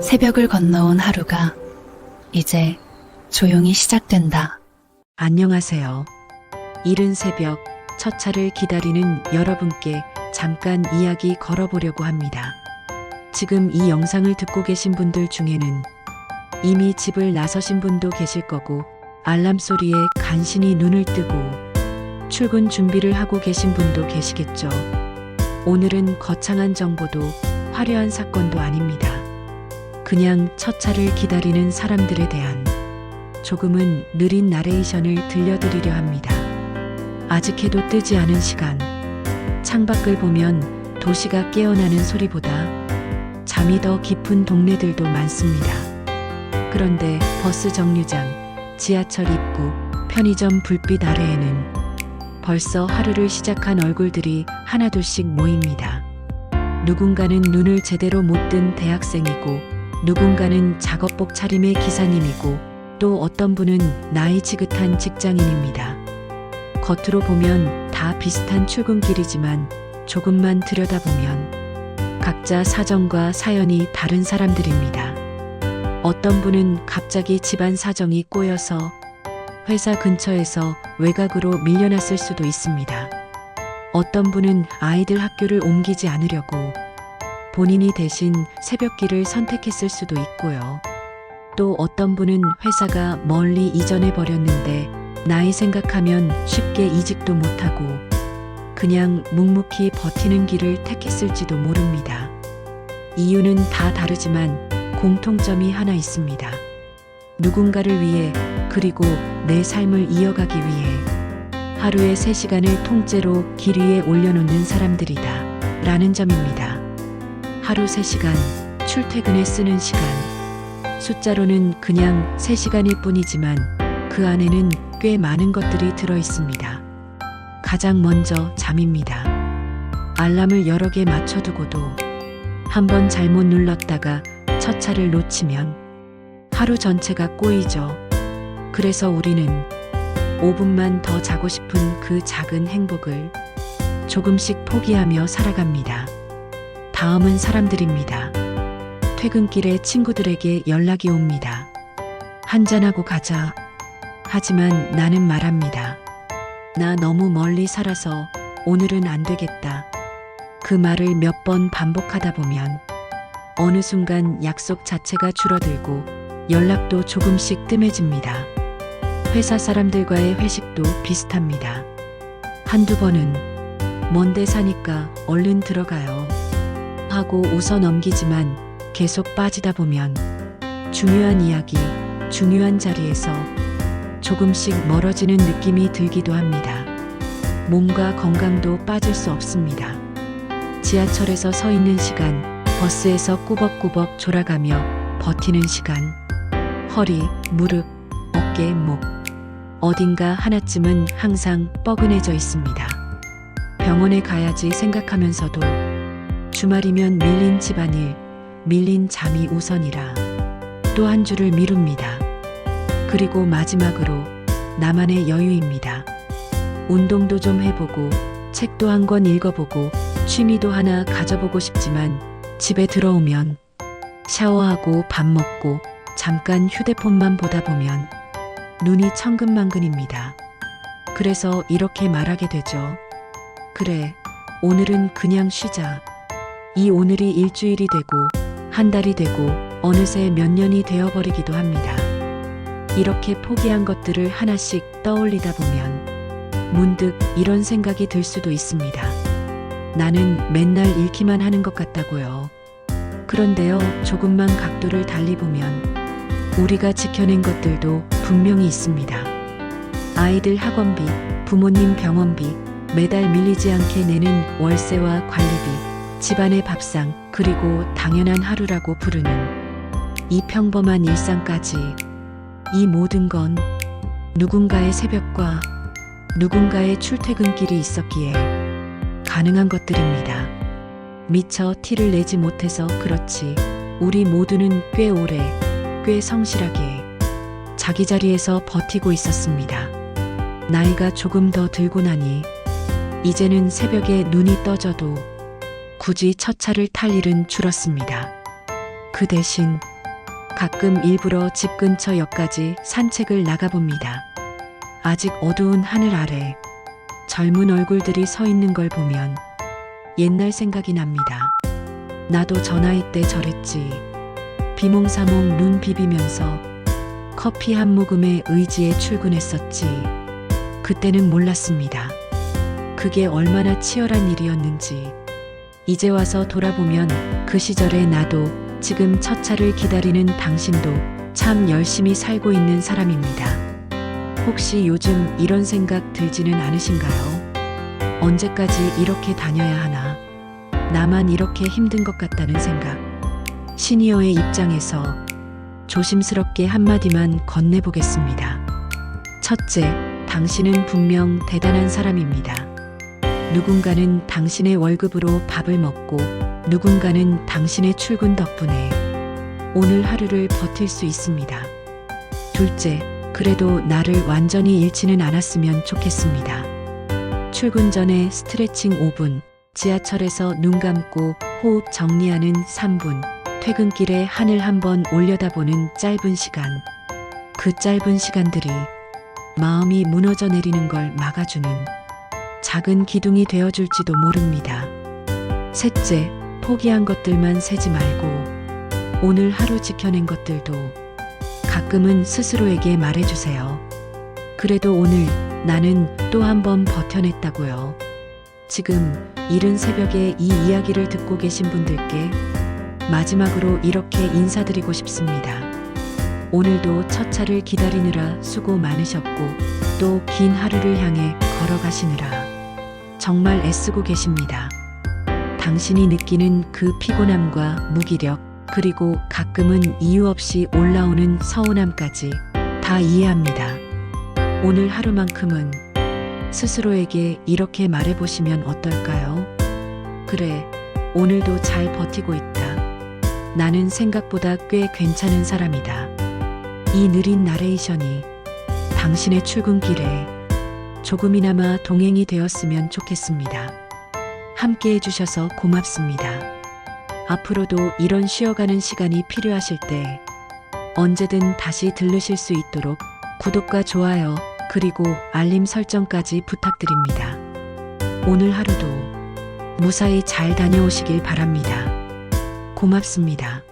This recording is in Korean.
새벽을 건너온 하루가 이제 조용히 시작된다. 안녕하세요. 이른 새벽 첫 차를 기다리는 여러분께 잠깐 이야기 걸어보려고 합니다. 지금 이 영상을 듣고 계신 분들 중에는 이미 집을 나서신 분도 계실 거고 알람 소리에 간신히 눈을 뜨고 출근 준비를 하고 계신 분도 계시겠죠. 오늘은 거창한 정보도 화려한 사건도 아닙니다. 그냥 첫 차를 기다리는 사람들에 대한 조금은 느린 나레이션을 들려드리려 합니다. 아직 해도 뜨지 않은 시간. 창밖을 보면 도시가 깨어나는 소리보다 잠이 더 깊은 동네들도 많습니다. 그런데 버스 정류장, 지하철 입구, 편의점 불빛 아래에는 벌써 하루를 시작한 얼굴들이 하나둘씩 모입니다. 누군가는 눈을 제대로 못 뜬 대학생이고, 누군가는 작업복 차림의 기사님이고, 또 어떤 분은 나이 지긋한 직장인입니다. 겉으로 보면 다 비슷한 출근길이지만 조금만 들여다보면 각자 사정과 사연이 다른 사람들입니다. 어떤 분은 갑자기 집안 사정이 꼬여서 회사 근처에서 외곽으로 밀려났을 수도 있습니다. 어떤 분은 아이들 학교를 옮기지 않으려고 본인이 대신 새벽길을 선택했을 수도 있고요. 또 어떤 분은 회사가 멀리 이전해 버렸는데 나이 생각하면 쉽게 이직도 못하고 그냥 묵묵히 버티는 길을 택했을지도 모릅니다. 이유는 다 다르지만 공통점이 하나 있습니다. 누군가를 위해 그리고 내 삶을 이어가기 위해 하루에 3시간을 통째로 길 위에 올려놓는 사람들이다. 라는 점입니다. 하루 3시간, 출퇴근에 쓰는 시간. 숫자로는 그냥 3시간일 뿐이지만 그 안에는 꽤 많은 것들이 들어 있습니다. 가장 먼저 잠입니다. 알람을 여러 개 맞춰두고도 한번 잘못 눌렀다가 첫 차를 놓치면 하루 전체가 꼬이죠. 그래서 우리는 5분만 더 자고 싶은 그 작은 행복을 조금씩 포기하며 살아갑니다. 다음은 사람들입니다. 퇴근길에 친구들에게 연락이 옵니다. 한잔하고 가자. 하지만 나는 말합니다. 나 너무 멀리 살아서 오늘은 안 되겠다. 그 말을 몇 번 반복하다 보면 어느 순간 약속 자체가 줄어들고 연락도 조금씩 뜸해집니다. 회사 사람들과의 회식도 비슷합니다. 한두 번은 먼데 사니까 얼른 들어가요. 하고 웃어 넘기지만 계속 빠지다 보면 중요한 이야기, 중요한 자리에서 조금씩 멀어지는 느낌이 들기도 합니다. 몸과 건강도 빠질 수 없습니다. 지하철에서 서 있는 시간, 버스에서 꾸벅꾸벅 졸아가며 버티는 시간, 허리, 무릎, 어깨, 목, 어딘가 하나쯤은 항상 뻐근해져 있습니다. 병원에 가야지 생각하면서도 주말이면 밀린 집안일, 밀린 잠이 우선이라 또 한 주를 미룹니다. 그리고 마지막으로 나만의 여유입니다. 운동도 좀 해보고 책도 한 권 읽어보고 취미도 하나 가져보고 싶지만 집에 들어오면 샤워하고 밥 먹고 잠깐 휴대폰만 보다 보면 눈이 천근만근입니다. 그래서 이렇게 말하게 되죠. 그래, 오늘은 그냥 쉬자. 이 오늘이 일주일이 되고 한 달이 되고 어느새 몇 년이 되어버리기도 합니다. 이렇게 포기한 것들을 하나씩 떠올리다 보면 문득 이런 생각이 들 수도 있습니다. 나는 맨날 잃기만 하는 것 같다고요. 그런데요, 조금만 각도를 달리 보면 우리가 지켜낸 것들도 분명히 있습니다. 아이들 학원비, 부모님 병원비, 매달 밀리지 않게 내는 월세와 관리비, 집안의 밥상, 그리고 당연한 하루라고 부르는 이 평범한 일상까지 이 모든 건 누군가의 새벽과 누군가의 출퇴근길이 있었기에 가능한 것들입니다. 미처 티를 내지 못해서 그렇지 우리 모두는 꽤 오래, 꽤 성실하게 자기 자리에서 버티고 있었습니다. 나이가 조금 더 들고 나니 이제는 새벽에 눈이 떠져도 굳이 첫 차를 탈 일은 줄었습니다. 그 대신 가끔 일부러 집 근처 역까지 산책을 나가봅니다. 아직 어두운 하늘 아래 젊은 얼굴들이 서 있는 걸 보면 옛날 생각이 납니다. 나도 저 나이 때 저랬지. 비몽사몽 눈 비비면서 커피 한 모금에 의지에 출근했었지. 그때는 몰랐습니다. 그게 얼마나 치열한 일이었는지. 이제 와서 돌아보면 그 시절에 나도 지금 첫 차를 기다리는 당신도 참 열심히 살고 있는 사람입니다. 혹시 요즘 이런 생각 들지는 않으신가요? 언제까지 이렇게 다녀야 하나? 나만 이렇게 힘든 것 같다는 생각. 시니어의 입장에서 조심스럽게 한마디만 건네보겠습니다. 첫째, 당신은 분명 대단한 사람입니다. 누군가는 당신의 월급으로 밥을 먹고 누군가는 당신의 출근 덕분에 오늘 하루를 버틸 수 있습니다. 둘째, 그래도 나를 완전히 잃지는 않았으면 좋겠습니다. 출근 전에 스트레칭 5분, 지하철에서 눈 감고 호흡 정리하는 3분, 퇴근길에 하늘 한번 올려다보는 짧은 시간. 그 짧은 시간들이 마음이 무너져 내리는 걸 막아주는 작은 기둥이 되어줄지도 모릅니다. 셋째, 포기한 것들만 세지 말고 오늘 하루 지켜낸 것들도 가끔은 스스로에게 말해주세요. 그래도 오늘 나는 또 한 번 버텨냈다고요. 지금 이른 새벽에 이 이야기를 듣고 계신 분들께 마지막으로 이렇게 인사드리고 싶습니다. 오늘도 첫 차를 기다리느라 수고 많으셨고 또 긴 하루를 향해 걸어가시느라 정말 애쓰고 계십니다. 당신이 느끼는 그 피곤함과 무기력 그리고 가끔은 이유 없이 올라오는 서운함까지 다 이해합니다. 오늘 하루만큼은 스스로에게 이렇게 말해보시면 어떨까요? 그래, 오늘도 잘 버티고 있다. 나는 생각보다 꽤 괜찮은 사람이다. 이 느린 나레이션이 당신의 출근길에 조금이나마 동행이 되었으면 좋겠습니다. 함께 해주셔서 고맙습니다. 앞으로도 이런 쉬어가는 시간이 필요하실 때 언제든 다시 들르실 수 있도록 구독과 좋아요 그리고 알림 설정까지 부탁드립니다. 오늘 하루도 무사히 잘 다녀오시길 바랍니다. 고맙습니다.